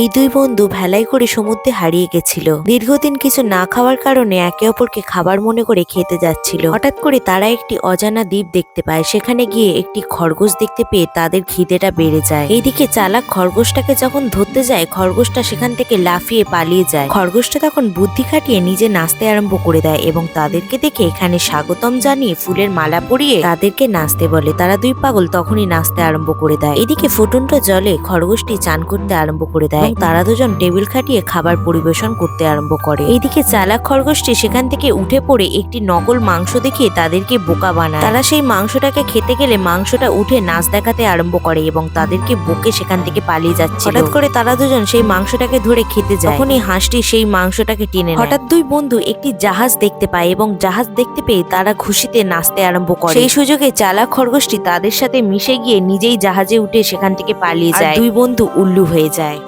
এই দুই বন্ধু ভেলাই করে সমুদ্রে হারিয়ে গেছিল। দীর্ঘদিন কিছু না খাওয়ার কারণে একে অপরকে খাবার মনে করে খেতে যাচ্ছিল। হঠাৎ করে তারা একটি অজানা দ্বীপ দেখতে পায়। সেখানে গিয়ে একটি খরগোশ দেখতে পেয়ে তাদের খিদেটা বেড়ে যায়। এইদিকে চালাক খরগোশটাকে যখন ধরতে যায়, খরগোশটা সেখান থেকে লাফিয়ে পালিয়ে যায়। খরগোশটা তখন বুদ্ধি খাটিয়ে নিজে নাচতে আরম্ভ করে দেয় এবং তাদেরকে দেখে এখানে স্বাগতম জানিয়ে ফুলের মালা পরিয়ে তাদেরকে নাচতে বলে। তারা দুই পাগল তখনই নাচতে আরম্ভ করে দেয়। এদিকে ফুটন্ত জলে খরগোশটি চান করতে আরম্ভ করে দেয়। এবং তারা দুজন টেবিল খাটিয়ে খাবার পরিবেশন করতে আরম্ভ করে। এইদিকে চালাক খরগোশটি সেখান থেকে উঠে পড়ে একটি নকল মাংস দেখিয়ে তাদেরকে বোকা বানায়। তারা সেই মাংসটাকে খেতে গেলে মাংসটা উঠে নাচ দেখাতে আরম্ভ করে এবং তাদেরকে বকে সেখান থেকে পালিয়ে যাচ্ছে হঠাৎ করে তারা দুজন সেই মাংসটাকে ধরে খেতে যায়। তখনই হাঁসটি সেই মাংসটাকে টেনে হঠাৎ দুই বন্ধু একটি জাহাজ দেখতে পায় এবং জাহাজ দেখতে পেয়ে তারা খুশিতে নাচতে আরম্ভ করে। সেই সুযোগে চালাক খরগোশটি তাদের সাথে মিশে গিয়ে নিজেই জাহাজে উঠে সেখান থেকে পালিয়ে যায়। দুই বন্ধু উল্লু হয়ে যায়।